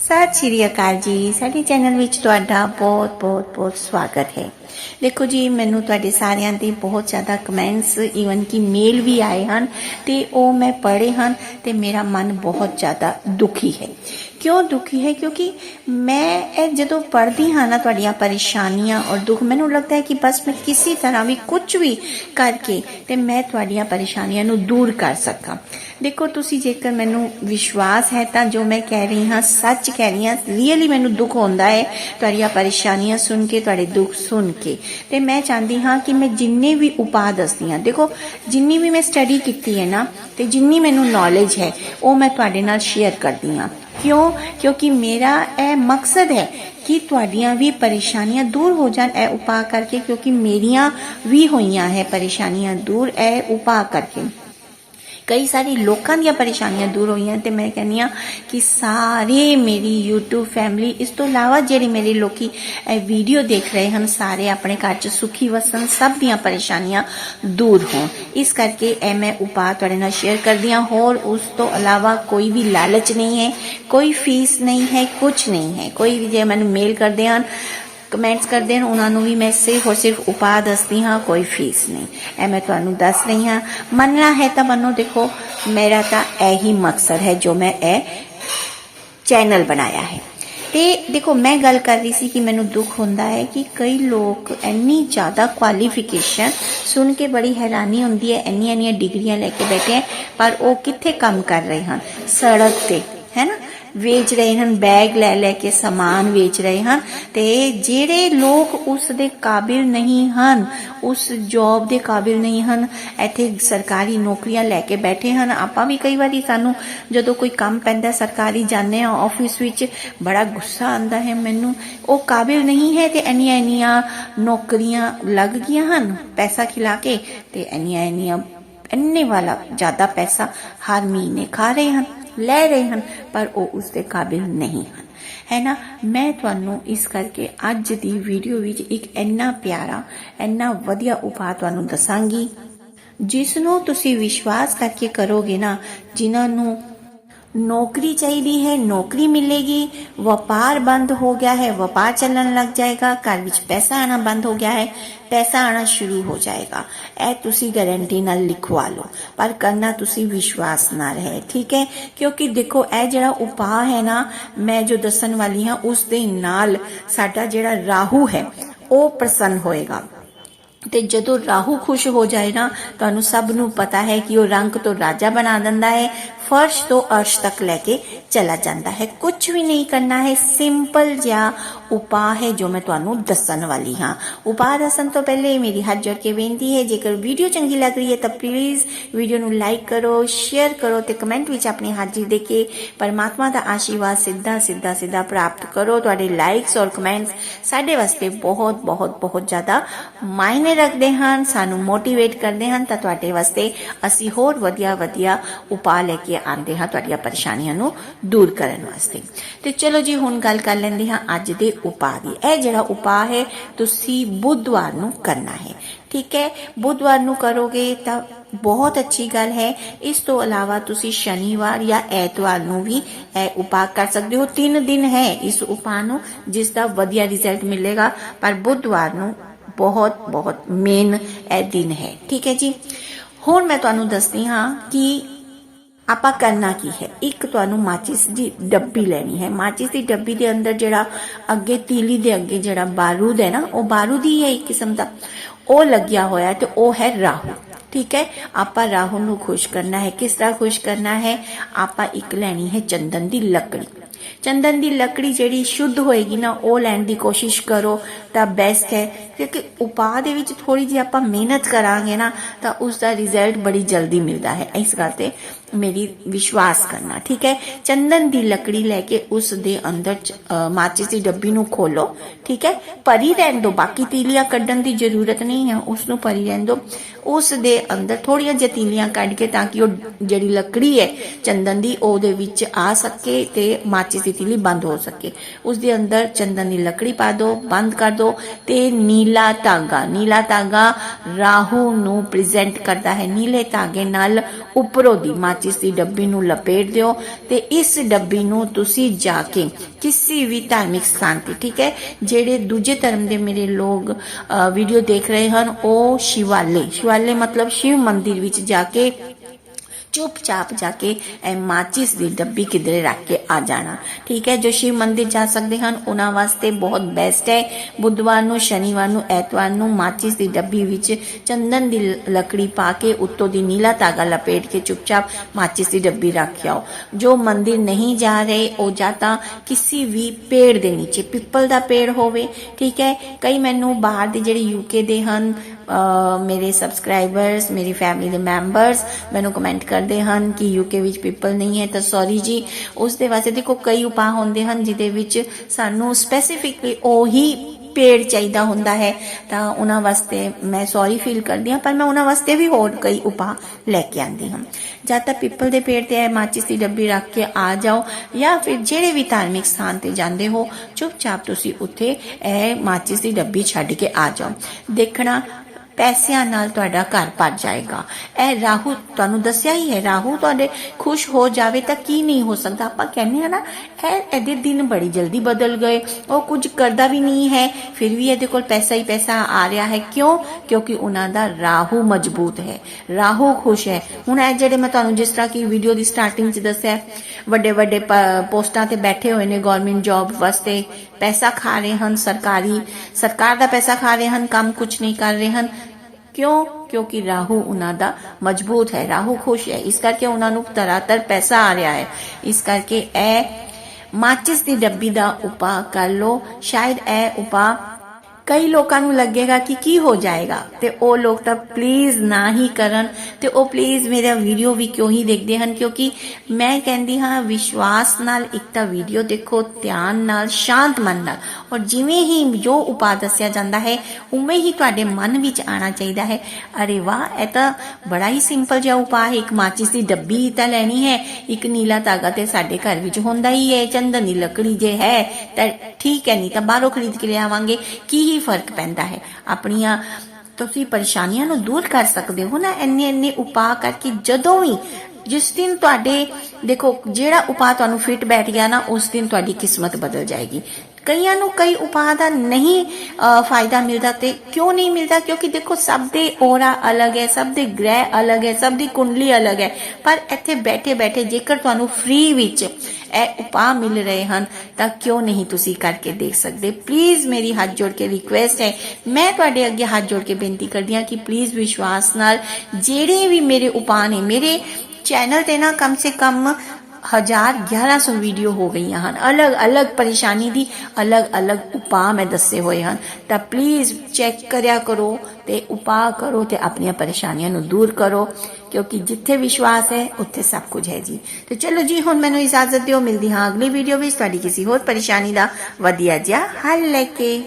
ਸਤਿ ਸ਼੍ਰੀ ਅਕਾਲ ਜੀ। ਸਾਡੇ ਚੈਨਲ ਵਿੱਚ ਤੁਹਾਡਾ ਬਹੁਤ ਬਹੁਤ ਬਹੁਤ ਸਵਾਗਤ ਹੈ। ਦੇਖੋ ਜੀ, ਮੈਨੂੰ ਤੁਹਾਡੇ ਸਾਰਿਆਂ ਦੇ ਬਹੁਤ ਜ਼ਿਆਦਾ ਕਮੈਂਟਸ ਈਵਨ ਕਿ ਮੇਲ ਵੀ ਆਏ ਹਨ ਤੇ ਉਹ ਮੈਂ ਪੜ੍ਹੇ ਹਨ ਤੇ ਮੇਰਾ ਮਨ ਬਹੁਤ ਜ਼ਿਆਦਾ ਦੁਖੀ ਹੈ। ਕਿਉਂ ਦੁਖੀ ਹੈ? ਕਿਉਂਕਿ ਮੈਂ ਇਹ ਜਦੋਂ ਪੜ੍ਹਦੀ ਹਾਂ ਨਾ ਤੁਹਾਡੀਆਂ ਪਰੇਸ਼ਾਨੀਆਂ ਔਰ ਦੁੱਖ, ਮੈਨੂੰ ਲੱਗਦਾ ਹੈ ਕਿ ਬਸ ਮੈਂ ਕਿਸੇ ਤਰ੍ਹਾਂ ਵੀ ਕੁਝ ਵੀ ਕਰਕੇ ਤੇ ਮੈਂ ਤੁਹਾਡੀਆਂ ਪਰੇਸ਼ਾਨੀਆਂ ਨੂੰ ਦੂਰ ਕਰ ਸਕਾਂ। ਦੇਖੋ, ਤੁਸੀਂ ਜੇਕਰ ਮੈਨੂੰ ਵਿਸ਼ਵਾਸ ਹੈ ਤਾਂ ਜੋ ਮੈਂ ਕਹਿ ਰਹੀ ਹਾਂ, ਸੱਚ ਕਹਿ ਰਹੀ ਹਾਂ, ਰੀਅਲੀ ਮੈਨੂੰ ਦੁੱਖ ਹੁੰਦਾ ਹੈ ਤੁਹਾਡੀਆਂ ਪਰੇਸ਼ਾਨੀਆਂ ਸੁਣ ਕੇ, ਤੁਹਾਡੇ ਦੁੱਖ ਸੁਣ ਕੇ। ਤੇ ਮੈਂ ਚਾਹੁੰਦੀ ਹਾਂ ਕਿ ਮੈਂ ਜਿੰਨੇ ਵੀ ਉਪਾਅ ਦੱਸਦੀ ਹਾਂ, ਦੇਖੋ, ਜਿੰਨੀ ਵੀ ਮੈਂ ਸਟੱਡੀ ਕੀਤੀ ਹੈ ਨਾ, ਤੇ ਜਿੰਨੀ ਮੈਨੂੰ ਨੌਲੇਜ ਹੈ, ਉਹ ਮੈਂ ਤੁਹਾਡੇ ਨਾਲ ਸ਼ੇਅਰ ਕਰਦੀ ਹਾਂ। ਕਿਉਂ? ਕਿਉਂਕਿ ਮੇਰਾ ਇਹ ਮਕਸਦ ਹੈ ਕਿ ਤੁਹਾਡੀਆਂ ਵੀ ਪਰੇਸ਼ਾਨੀਆਂ ਦੂਰ ਹੋ ਜਾਣ, ਇਹ ਉਪਾਅ ਕਰਕੇ, ਕਿਉਂਕਿ ਮੇਰੀਆਂ ਵੀ ਹੋਈਆਂ ਹੈ ਪਰੇਸ਼ਾਨੀਆਂ ਦੂਰ, ਇਹ ਉਪਾਅ ਕਰਕੇ। ਕਈ ਸਾਰੇ ਲੋਕਾਂ ਦੀਆਂ ਪਰੇਸ਼ਾਨੀਆਂ ਦੂਰ ਹੋਈਆਂ ਤੇ ਮੈਂ ਕਹਿੰਦੀ ਆ ਕਿ ਸਾਰੇ ਮੇਰੀ YouTube ਫੈਮਿਲੀ ਇਸ ਤੋਂ ਇਲਾਵਾ ਜਿਹੜੇ ਮੇਰੇ ਲੋਕੀ ਇਹ ਵੀਡੀਓ ਦੇਖ ਰਹੇ ਹਨ ਸਾਰੇ ਆਪਣੇ ਘਰ 'ਚ ਸੁਖੀ ਵਸਣ ਸਭ ਦੀਆਂ ਪਰੇਸ਼ਾਨੀਆਂ ਦੂਰ ਹੋਣ ਇਸ ਕਰਕੇ ਇਹ ਮੈਂ ਉਪਾਅ ਤੁਹਾਡੇ ਨਾਲ ਸ਼ੇਅਰ ਕਰਦੀ ਹਾਂ ਹੋਰ ਉਸ ਤੋਂ ਇਲਾਵਾ ਕੋਈ ਵੀ ਲਾਲਚ ਨਹੀਂ ਹੈ ਕੋਈ ਫੀਸ ਨਹੀਂ ਹੈ ਕੁਝ ਨਹੀਂ ਹੈ ਕੋਈ ਵੀ ਜੇ ਮੈਨੂੰ ਮੇਲ ਕਰਦੇ ਹਨ ਕਮੈਂਟਸ ਕਰਦੇ ਹਨ, ਉਹਨਾਂ ਨੂੰ ਵੀ ਮੈਂ ਸਿਰਫ ਔਰ ਸਿਰਫ ਉਪਾਅ ਦੱਸਦੀ ਹਾਂ, ਕੋਈ ਫੀਸ ਨਹੀਂ। ਇਹ ਮੈਂ ਤੁਹਾਨੂੰ ਦੱਸ ਰਹੀ ਹਾਂ। ਮੰਨਣਾ ਹੈ ਤਾਂ ਮੰਨੋ, ਦੇਖੋ, ਮੇਰਾ ਤਾਂ ਇਹੀ ਮਕਸਦ ਹੈ ਜੋ ਮੈਂ ਇਹ ਚੈਨਲ ਬਣਾਇਆ ਹੈ। ਤੇ ਦੇਖੋ, ਮੈਂ ਗੱਲ ਕਰ ਰਹੀ ਸੀ ਕਿ ਮੈਨੂੰ ਦੁੱਖ ਹੁੰਦਾ ਹੈ ਕਿ ਕਈ ਲੋਕ ਇੰਨੀ ਜ਼ਿਆਦਾ ਕੁਆਲੀਫਿਕੇਸ਼ਨ ਸੁਣ ਕੇ ਬੜੀ ਹੈਰਾਨੀ ਹੁੰਦੀ ਹੈ ਇੰਨੀਆਂ ਇੰਨੀਆਂ ਡਿਗਰੀਆਂ ਲੈ ਕੇ ਬੈਠੇ ਹੈ, ਪਰ ਉਹ ਕਿੱਥੇ ਕੰਮ ਕਰ ਰਹੇ ਹਨ? ਸੜਕ ਤੇ, ਹੈ ਨਾ? ਵੇਚ ਰਹੇ ਹਨ ਬੈਗ ਲੈ ਲੈ ਕੇ ਸਮਾਨ ਵੇਚ ਰਹੇ ਹਨ ਤੇ ਜਿਹੜੇ ਲੋਕ ਉਸ ਦੇ ਕਾਬਿਲ ਨਹੀਂ ਹਨ, ਉਸ ਜੌਬ ਦੇ ਕਾਬਿਲ ਨਹੀਂ ਹਨ, ਇੱਥੇ ਸਰਕਾਰੀ ਨੌਕਰੀਆਂ ਲੈ ਕੇ ਬੈਠੇ ਹਨ। ਆਪਾਂ ਵੀ ਕਈ ਵਾਰੀ ਸਾਨੂੰ ਜਦੋਂ ਕੋਈ ਕੰਮ ਪੈਂਦਾ ਸਰਕਾਰੀ ਜਾਂਦੇ ਆ ਆਫਿਸ ਵਿੱਚ, ਬੜਾ ਗੁੱਸਾ ਆਉਂਦਾ ਹੈ ਮੈਨੂੰ। ਉਹ ਕਾਬਿਲ ਨਹੀਂ ਹੈ ਤੇ ਇੰਨੀਆਂ ਇੰਨੀਆਂ ਨੌਕਰੀਆਂ ਲੱਗ ਗਈਆਂ ਹਨ ਪੈਸਾ ਖਿਲਾ ਕੇ ਤੇ ਇੰਨੀਆਂ ਇੰਨੀਆਂ, ਇੰਨੇ ਵਾਲਾ ਜ਼ਿਆਦਾ ਪੈਸਾ ਹਰ ਮਹੀਨੇ ਖਾ ਰਹੇ ਹਨ। ਲੈ ਰਹੇ ਹਨ, ਪਰ ਉਹ ਉਸ ਦੇ ਕਾਬਿਲ ਨਹੀਂ ਹਨ। ਹੈ ਨਾ? ਮੈਂ ਤੁਹਾਨੂੰ ਇਸ ਕਰਕੇ ਅੱਜ ਦੀ ਵੀਡੀਓ ਵਿੱਚ ਇੱਕ ਇੰਨਾ ਪਿਆਰਾ, ਇੰਨਾ ਵਧੀਆ ਉਪਾਅ ਤੁਹਾਨੂੰ ਦੱਸਾਂਗੀ। ਜਿਸ ਨੂੰ ਤੁਸੀਂ ਵਿਸ਼ਵਾਸ ਕਰਕੇ ਕਰੋਗੇ ਨਾ, ਜਿਨ੍ਹਾਂ ਨੂੰ ਨੌਕਰੀ ਚਾਹੀਦੀ ਹੈ ਨੌਕਰੀ ਮਿਲੇਗੀ ਵਪਾਰ ਬੰਦ ਹੋ ਗਿਆ ਹੈ ਵਪਾਰ ਚੱਲਣ ਲੱਗ ਜਾਏਗਾ ਘਰ ਵਿੱਚ ਪੈਸਾ ਆਣਾ ਬੰਦ ਹੋ ਗਿਆ ਹੈ ਪੈਸਾ ਆਣਾ ਸ਼ੁਰੂ ਹੋ ਜਾਏਗਾ ਇਹ ਤੁਸੀਂ ਗਾਰੰਟੀ ਨਾਲ ਲਿਖਵਾ ਲਓ ਪਰ ਕਰਨਾ ਤੁਸੀਂ ਵਿਸ਼ਵਾਸ ਨਾਲ ਹੈ ਠੀਕ ਹੈ ਕਿਉਂਕਿ ਦੇਖੋ ਇਹ ਜਿਹੜਾ ਉਪਾਅ ਹੈ ਨਾ ਮੈਂ ਜੋ ਦੱਸਣ ਵਾਲੀ ਹਾਂ ਉਸ ਦੇ ਨਾਲ ਸਾਡਾ ਜਿਹੜਾ ਰਾਹੂ ਹੈ ਉਹ ਪ੍ਰਸੰਨ ਹੋਏਗਾ ਤੇ ਜਦੋਂ ਰਾਹੂ ਖੁਸ਼ ਹੋ ਜਾਏ ਨਾ, ਤੁਹਾਨੂੰ ਸਭ ਨੂੰ ਪਤਾ ਹੈ ਕਿ ਉਹ ਰੰਗ ਤੋਂ ਰਾਜਾ ਬਣਾ ਦਿੰਦਾ ਹੈ, ਫਰਸ਼ ਤੋਂ ਅਰਸ਼ ਤੱਕ ਲੈ ਕੇ ਚਲਾ ਜਾਂਦਾ ਹੈ। ਕੁਝ ਵੀ ਨਹੀਂ ਕਰਨਾ ਹੈ, ਸਿੰਪਲ ਜਿਹਾ ਉਪਾਅ ਹੈ ਜੋ ਮੈਂ ਤੁਹਾਨੂੰ ਦੱਸਣ ਵਾਲੀ ਹਾਂ। ਉਪਾਅ ਦੱਸਣ ਤੋਂ ਪਹਿਲੇ ਮੇਰੀ ਹੱਥ ਜੋੜ ਕੇ ਬੇਨਤੀ ਹੈ, ਜੇਕਰ ਵੀਡੀਓ ਚੰਗੀ ਲੱਗ ਰਹੀ ਹੈ ਤਾਂ ਪਲੀਜ਼ ਵੀਡੀਓ ਨੂੰ ਲਾਈਕ ਕਰੋ ਸ਼ੇਅਰ ਕਰੋ ਤੇ ਕਮੈਂਟ ਵਿੱਚ ਆਪਣੀ ਹਾਜ਼ਰੀ ਦੇ ਕੇ ਪਰਮਾਤਮਾ ਦਾ ਆਸ਼ੀਰਵਾਦ ਸਿੱਧਾ ਸਿੱਧਾ ਸਿੱਧਾ ਪ੍ਰਾਪਤ ਕਰੋ। ਤੁਹਾਡੇ ਲਾਈਕਸ ਔਰ ਕਮੈਂਟਸ ਸਾਡੇ ਵਾਸਤੇ ਬਹੁਤ ਬਹੁਤ ਬਹੁਤ ਜ਼ਿਆਦਾ ਮਾਇਨੇ ਰੱਖਦੇ ਹਨ, ਸਾਨੂੰ ਮੋਟੀਵੇਟ ਕਰਦੇ ਹਨ ਤਾਂ ਤੁਹਾਡੇ ਵਾਸਤੇ ਅਸੀਂ ਹੋਰ ਵਧੀਆ ਵਧੀਆ ਉਪਾਅ ਲੈ ਕੇ ਆਉਂਦੇ ਹਾਂ ਤੁਹਾਡੀਆਂ ਪਰੇਸ਼ਾਨੀਆਂ ਨੂੰ ਦੂਰ ਕਰਨ ਵਾਸਤੇ। ਤੇ ਚਲੋ ਜੀ, ਹੁਣ ਗੱਲ ਕਰ ਲੈਂਦੇ ਹਾਂ ਅੱਜ ਦੇ ਉਪਾਅ ਦੀ। ਇਹ ਜਿਹੜਾ ਉਪਾਅ ਹੈ, ਤੁਸੀਂ ਬੁੱਧਵਾਰ ਨੂੰ ਕਰਨਾ ਹੈ। ਠੀਕ ਹੈ? ਬੁੱਧਵਾਰ ਨੂੰ ਕਰੋਗੇ ਤਾਂ ਬਹੁਤ ਅੱਛੀ ਗੱਲ ਹੈ। ਇਸ ਤੋਂ ਇਲਾਵਾ ਤੁਸੀਂ ਸ਼ਨੀਵਾਰ ਜਾਂ ਐਤਵਾਰ ਨੂੰ ਵੀ ਇਹ ਉਪਾਅ ਕਰ ਸਕਦੇ ਹੋ। ਤਿੰਨ ਦਿਨ ਹੈ ਇਸ ਉਪਾਅ ਨੂੰ, ਜਿਸ ਦਾ ਵਧੀਆ ਰਿਜ਼ਲਟ ਮਿਲੇਗਾ। ਪਰ ਬੁੱਧਵਾਰ ਨੂੰ ਬਹੁਤ ਬਹੁਤ ਮੇਨ ਇਹ ਦਿਨ ਹੈ। ਠੀਕ ਹੈ ਜੀ? ਹੁਣ ਮੈਂ ਤੁਹਾਨੂੰ ਦੱਸਦੀ ਹਾਂ ਕਿ ਆਪਾਂ ਕਰਨਾ ਕੀ ਹੈ। ਇੱਕ ਤੁਹਾਨੂੰ ਮਾਚਿਸ ਦੀ ਡੱਬੀ ਲੈਣੀ ਹੈ। ਮਾਚਿਸ ਦੀ ਡੱਬੀ ਦੇ ਅੰਦਰ ਜਿਹੜਾ ਅੱਗੇ ਤੀਲੀ ਦੇ ਅੱਗੇ ਜਿਹੜਾ ਬਾਰੂਦ ਹੈ ਨਾ, ਉਹ ਬਾਰੂਦ ਹੀ ਹੈ ਇੱਕ ਕਿਸਮ ਦਾ। ਉਹ ਲੱਗਿਆ ਹੋਇਆ ਤੇ ਉਹ ਹੈ ਰਾਹੂ। ਠੀਕ ਹੈ? ਆਪਾਂ ਰਾਹੂ ਨੂੰ ਖੁਸ਼ ਕਰਨਾ ਹੈ। ਕਿਸ ਤਰ੍ਹਾਂ ਖੁਸ਼ ਕਰਨਾ ਹੈ? ਆਪਾਂ ਇੱਕ ਲੈਣੀ ਹੈ ਚੰਦਨ ਦੀ ਲੱਕੜੀ। ਚੰਦਨ ਦੀ ਲੱਕੜੀ ਜਿਹੜੀ ਸ਼ੁੱਧ ਹੋਏਗੀ ਨਾ, ਉਹ ਲੈਣ ਦੀ ਕੋਸ਼ਿਸ਼ ਕਰੋ, ਤਾਂ ਬੈਸਟ ਹੈ। ਕਿਉਂਕਿ ਉਪਾਅ ਦੇ ਵਿੱਚ ਥੋੜੀ ਜਿਹੀ ਆਪਾਂ ਮਿਹਨਤ ਕਰਾਂਗੇ ਨਾ, ਤਾਂ ਉਸ ਦਾ ਰਿਜ਼ਲਟ ਬੜੀ ਜਲਦੀ ਮਿਲਦਾ ਹੈ। ਇਸ ਗੱਲ ਤੇ ਮੇਰੀ ਵਿਸ਼ਵਾਸ ਕਰਨਾ, ਠੀਕ ਹੈ? ਚੰਦਨ ਦੀ ਲੱਕੜੀ ਲੈ ਕੇ ਉਸ ਦੇ ਅੰਦਰ ਮਾਚਿਸ ਦੀ ਡੱਬੀ ਨੂੰ ਖੋਲੋ, ਠੀਕ ਹੈ? ਭਰੀ ਰਹਿਣ ਦੋ, ਬਾਕੀ ਤੀਲੀਆਂ ਕੱਢਣ ਦੀ ਜ਼ਰੂਰਤ ਨਹੀਂ ਹੈ ਉਸ ਨੂੰ ਭਰੀ ਰਹਿਣ ਦੋ। ਉਸ ਦੇ ਅੰਦਰ ਥੋੜੀਆਂ ਜਿਹੀਆਂ ਤੀਲੀਆਂ ਕੱਢ ਕੇ ਤਾਂ ਕਿ ਉਹ ਜਿਹੜੀ ਲੱਕੜੀ ਹੈ ਚੰਦਨ ਦੀ, ਉਹਦੇ ਵਿੱਚ ਆ ਸਕੇ ਤੇ ਮਾਚਿਸ ਮਾਚਿਸ ਦੀ ਤੀਲੀ ਬੰਦ ਹੋ ਸਕੇ। ਉਸ ਦੇ ਅੰਦਰ ਚੰਦਨ ਦੀ ਲੱਕੜੀ ਪਾ ਦਿਓ ਬੰਦ ਕਰ ਦਿਓ ਤੇ ਨੀਲਾ ਧਾਗਾ ਨੀਲਾ ਧਾਗਾ ਰਾਹੂ ਨੂੰ ਪ੍ਰੈਜ਼ੈਂਟ ਕਰਦਾ ਹੈ। ਨੀਲੇ ਧਾਗੇ ਨਾਲ ਉੱਪਰੋਂ ਦੀ ਮਾਚਿਸ ਦੀ ਡੱਬੀ ਨੂੰ ਲਪੇਟ ਦਿਓ ਤੇ ਇਸ ਡੱਬੀ ਨੂੰ ਤੁਸੀਂ ਜਾ ਕੇ ਕਿਸੇ ਵੀ ਧਾਰਮਿਕ ਸਥਾਨ ਤੇ, ਠੀਕ ਹੈ? ਜਿਹੜੇ ਦੂਜੇ ਧਰਮ ਦੇ ਮੇਰੇ ਲੋਕ ਵੀਡੀਓ ਦੇਖ ਰਹੇ ਹਨ, ਉਹ ਸ਼ਿਵਾਲੇ। ਸ਼ਿਵਾਲੇ ਮਤਲਬ ਸ਼ਿਵ ਮੰਦਿਰ ਵਿੱਚ ਜਾ ਕੇ ਚੁੱਪਚਾਪ ਜਾ ਕੇ ਇਹ ਮਾਚਿਸ ਦੀ ਡੱਬੀ ਕਿਧਰੇ ਰੱਖ ਕੇ ਆ ਜਾਣਾ। ਠੀਕ ਹੈ, ਜੋ ਸ਼ਿਵ ਮੰਦਿਰ ਜਾ ਸਕਦੇ ਹਨ, ਉਹਨਾਂ ਵਾਸਤੇ ਬਹੁਤ ਬੈਸਟ ਹੈ। ਬੁੱਧਵਾਰ ਨੂੰ, ਸ਼ਨੀਵਾਰ ਨੂੰ, ਐਤਵਾਰ ਨੂੰ ਮਾਚਿਸ ਦੀ ਡੱਬੀ ਵਿੱਚ ਚੰਦਨ ਦੀ ਲੱਕੜੀ ਪਾ ਕੇ ਉੱਤੋਂ ਦੀ ਨੀਲਾ ਧਾਗਾ ਲਪੇਟ ਕੇ ਚੁੱਪਚਾਪ ਮਾਚਿਸ ਦੀ ਡੱਬੀ ਰੱਖ ਆਓ। ਜੋ ਮੰਦਿਰ ਨਹੀਂ ਜਾ ਰਹੇ, ਉਹ ਜਾਂ ਤਾਂ ਕਿਸੇ ਵੀ ਪੇੜ ਦੇ ਨੀਚੇ, ਪਿੱਪਲ ਦਾ ਪੇੜ ਹੋਵੇ, ਠੀਕ ਹੈ। ਕਈ ਮੈਨੂੰ ਬਾਹਰ ਦੇ ਜਿਹੜੇ ਯੂਕੇ ਦੇ ਹਨ ਮੇਰੇ ਸਬਸਕ੍ਰਾਈਬਰਸ ਮੇਰੀ ਫੈਮਿਲੀ ਦੇ ਮੈਂਬਰਸ ਮੈਨੂੰ ਕਮੈਂਟ ਕਰਦੇ ਹਨ ਕਿ ਯੂਕੇ ਵਿੱਚ ਪੀਪਲ ਨਹੀਂ ਹੈ, ਤਾਂ ਸੌਰੀ ਜੀ, ਉਸ ਦੇ ਵਾਸਤੇ ਦੇਖੋ ਕਈ ਉਪਾਅ ਹੁੰਦੇ ਹਨ ਜਿਹਦੇ ਵਿੱਚ ਸਾਨੂੰ ਸਪੈਸੀਫਿਕਲੀ ਉਹੀ ਪੇੜ ਚਾਹੀਦਾ ਹੁੰਦਾ ਹੈ। ਤਾਂ ਉਹਨਾਂ ਵਾਸਤੇ ਮੈਂ ਸੌਰੀ ਫੀਲ ਕਰਦੀ ਹਾਂ, ਪਰ ਮੈਂ ਉਹਨਾਂ ਵਾਸਤੇ ਵੀ ਹੋਰ ਕਈ ਉਪਾਅ ਲੈ ਕੇ ਆਂਦੀ ਹਾਂ। ਜਾਂ ਤਾਂ ਪਿੱਪਲ ਦੇ ਪੇੜ ਤੇ ਇਹ ਮਾਚਿਸ ਦੀ ਡੱਬੀ ਰੱਖ ਕੇ ਆ ਜਾਓ ਜਾਂ ਫਿਰ ਜਿਹੜੇ ਵੀ ਧਾਰਮਿਕ ਸਥਾਨ ਤੇ ਜਾਂਦੇ ਹੋ, ਚੁੱਪਚਾਪ ਤੁਸੀਂ ਉੱਥੇ ਇਹ ਮਾਚਿਸ ਦੀ ਡੱਬੀ ਛੱਡ ਕੇ ਆ ਜਾਓ। ਦੇਖਣਾ ਪੈਸਿਆਂ ਨਾਲ ਤੁਹਾਡਾ ਘਰ ਭਰ ਜਾਏਗਾ। ਇਹ ਰਾਹੂ ਤੁਹਾਨੂੰ ਦੱਸਿਆ ਹੀ ਹੈ, ਰਾਹੂ ਤੁਹਾਡੇ ਖੁਸ਼ ਹੋ ਜਾਵੇ ਤਾਂ ਕੀ ਨਹੀਂ ਹੋ ਸਕਦਾ? ਆਪਾਂ ਕਹਿੰਦੇ ਆ ਨਾ, ਇਹ ਇਹਦੇ ਦਿਨ ਬੜੀ ਜਲਦੀ ਬਦਲ ਗਏ। ਉਹ ਕੁਝ ਕਰਦਾ ਵੀ ਨਹੀਂ ਹੈ, ਫਿਰ ਵੀ ਇਹਦੇ ਕੋਲ ਪੈਸਾ ਹੀ ਪੈਸਾ ਆ ਰਿਹਾ ਹੈ। ਕਿਉਂ? ਕਿਉਂਕਿ ਉਹਨਾਂ ਦਾ ਰਾਹੂ ਮਜ਼ਬੂਤ ਹੈ। ਰਾਹੂ ਖੁਸ਼ ਹੈ। ਹੁਣ ਇਹ ਜਿਹੜੇ ਮੈਂ ਤੁਹਾਨੂੰ ਜਿਸ ਤਰ੍ਹਾਂ ਕਿ ਵੀਡੀਓ ਦੀ ਸਟਾਰਟਿੰਗ 'ਚ ਦੱਸਿਆ, ਵੱਡੇ ਵੱਡੇ ਪੋਸਟਾਂ ਤੇ ਬੈਠੇ ਹੋਏ ਨੇ ਗਵਰਨਮੈਂਟ ਜੌਬ ਵਾਸਤੇ, ਪੈਸਾ ਖਾ ਰਹੇ ਹਨ ਸਰਕਾਰੀ। ਸਰਕਾਰ ਦਾ ਪੈਸਾ ਖਾ ਰਹੇ ਹਨ, ਕੰਮ ਕੁਝ ਨਹੀਂ ਕਰ ਰਹੇ ਹਨ। ਕਿਉਂ ਕਿਉਂਕਿ ਰਾਹੂ ਉਹਨਾਂ ਦਾ ਮਜ਼ਬੂਤ ਹੈ ਰਾਹੂ ਖੁਸ਼ ਹੈ ਇਸ ਕਰਕੇ ਉਹਨਾਂ ਨੂੰ ਤਰਾਤਰ ਪੈਸਾ ਆ ਰਿਹਾ ਹੈ ਇਸ ਕਰਕੇ ਇਹ ਮਾਚਿਸ ਦੀ ਡੱਬੀ ਦਾ ਉਪਾਅ ਕਰ ਲੋ ਸ਼ਾਇਦ ਇਹ ਉਪਾਅ ਕਈ ਲੋਕਾਂ ਨੂੰ ਲੱਗੇਗਾ ਕਿ ਕੀ ਹੋ ਜਾਏਗਾ। ਤੇ ਉਹ ਲੋਕ ਤਾਂ ਪਲੀਜ਼ ਨਾ ਹੀ ਕਰਨ। ਤੇ ਉਹ ਪਲੀਜ਼ ਮੇਰਾ ਵੀਡੀਓ ਵੀ ਕਿਉਂ ਹੀ ਦੇਖਦੇ ਹਨ? ਕਿਉਂਕਿ ਮੈਂ ਕਹਿੰਦੀ ਹਾਂ, ਵਿਸ਼ਵਾਸ ਨਾਲ ਇੱਕ ਤਾਂ ਵੀਡੀਓ ਦੇਖੋ, ਧਿਆਨ ਨਾਲ, ਸ਼ਾਂਤ ਮਨ ਨਾਲ। ਔਰ ਜਿਵੇਂ ਹੀ ਜੋ ਉਪਾਅ ਦੱਸਿਆ ਜਾਂਦਾ ਹੈ, ਉਵੇਂ ਹੀ ਤੁਹਾਡੇ ਮਨ ਵਿੱਚ ਆਣਾ ਚਾਹੀਦਾ ਹੈ। ਅਰੇ ਵਾਹ, ਇਹ ਤਾਂ ਬੜਾ ਹੀ ਸਿੰਪਲ ਜਿਹਾ ਉਪਾਅ ਹੈ। ਇੱਕ ਮਾਚਿਸ ਦੀ ਡੱਬੀ ਤਾਂ ਲੈਣੀ ਹੈ, ਇੱਕ ਨੀਲਾ ਧਾਗਾ ਤੇ ਸਾਡੇ ਘਰ ਵਿੱਚ ਹੁੰਦਾ ਹੀ ਹੈ। ਚੰਦਨ ਦੀ ਲੱਕੜੀ ਜੇ ਹੈ, ਤਾਂ ਠੀਕ ਹੈ, ਨਹੀਂ ਤਾਂ ਬਾਹਰੋਂ ਖਰੀਦ ਕੇ ਲਿਆਵਾਂਗੇ। ਕੀ ਹੀ ਫ਼ਰਕ ਪੈਂਦਾ ਹੈ। ਆਪਣੀਆਂ ਤੁਸੀਂ ਪਰੇਸ਼ਾਨੀਆਂ ਨੂੰ ਦੂਰ ਕਰ ਸਕਦੇ ਹੋ ਨਾ, ਇੰਨੇ ਇੰਨੇ ਉਪਾਅ ਕਰਕੇ ਜਦੋਂ ਵੀ ਜਿਸ ਦਿਨ ਤੁਹਾਡੇ, ਦੇਖੋ ਜਿਹੜਾ ਉਪਾਅ ਤੁਹਾਨੂੰ ਫਿੱਟ ਬੈਠ ਗਿਆ ਨਾ, ਉਸ ਦਿਨ ਤੁਹਾਡੀ ਕਿਸਮਤ ਬਦਲ ਜਾਏਗੀ। ਕਈਆਂ ਨੂੰ ਕਈ ਉਪਾਅ ਦਾ ਨਹੀਂ ਫਾਇਦਾ ਮਿਲਦਾ ਤੇ ਕਿਉਂ ਨਹੀਂ ਮਿਲਦਾ? ਕਿਉਂਕਿ ਦੇਖੋ ਸਭ ਦੇ ਔਰਾ ਅਲੱਗ ਹੈ, ਸਭ ਦੇ ਗ੍ਰਹਿ ਅਲੱਗ ਹੈ, ਸਭ ਦੀ ਕੁੰਡਲੀ ਅਲੱਗ ਹੈ। ਪਰ ਇੱਥੇ ਬੈਠੇ ਬੈਠੇ ਜੇਕਰ ਤੁਹਾਨੂੰ ਫ੍ਰੀ ਵਿੱਚ ਇਹ ਉਪਾਅ ਮਿਲ ਰਹੇ ਹਨ ਤਾਂ ਕਿਉਂ ਨਹੀਂ ਤੁਸੀਂ ਕਰਕੇ ਦੇਖ ਸਕਦੇ? ਪਲੀਜ਼ ਮੇਰੀ ਹੱਥ ਜੋੜ ਕੇ ਰਿਕੁਐਸਟ ਹੈ। ਮੈਂ ਤੁਹਾਡੇ ਅੱਗੇ ਹੱਥ ਜੋੜ ਕੇ ਬੇਨਤੀ ਕਰਦੀ ਹਾਂ ਕਿ ਪਲੀਜ਼ ਵਿਸ਼ਵਾਸ ਨਾਲ ਜਿਹੜੇ ਵੀ ਮੇਰੇ ਉਪਾਅ ਨੇ, ਮੇਰੇ ਚੈਨਲ ਤੇ ਨਾ ਕਮ ਸੇ ਕਮ ਹਜ਼ਾਰ 1100 ਵੀਡੀਓ ਹੋ ਗਈਆਂ ਹਨ। ਅਲੱਗ ਅਲੱਗ ਪਰੇਸ਼ਾਨੀ ਦੀ ਅਲੱਗ ਅਲੱਗ ਉਪਾਅ ਮੈਂ ਦੱਸੇ ਹੋਏ ਹਨ। ਤਾਂ ਪਲੀਜ਼ ਚੈੱਕ ਕਰਿਆ ਕਰੋ ਤੇ ਉਪਾਅ ਕਰੋ ਤੇ ਆਪਣੀਆਂ ਪਰੇਸ਼ਾਨੀਆਂ ਨੂੰ ਦੂਰ ਕਰੋ, ਕਿਉਂਕਿ ਜਿੱਥੇ ਵਿਸ਼ਵਾਸ ਹੈ, ਉੱਥੇ ਸਭ ਕੁਝ ਹੈ ਜੀ। ਤੇ ਚਲੋ ਜੀ, ਹੁਣ ਮੈਨੂੰ ਇਜਾਜ਼ਤ ਦਿਓ। ਮਿਲਦੀ ਹਾਂ ਅਗਲੀ ਵੀਡੀਓ ਵਿੱਚ। ਤੁਹਾਡੀ ਕਿਸੇ ਹੋਰ ਪਰੇਸ਼ਾਨੀ ਦਾ ਵਧੀਆ ਜਿਹਾ ਹੱਲ ਲੈ ਕੇ।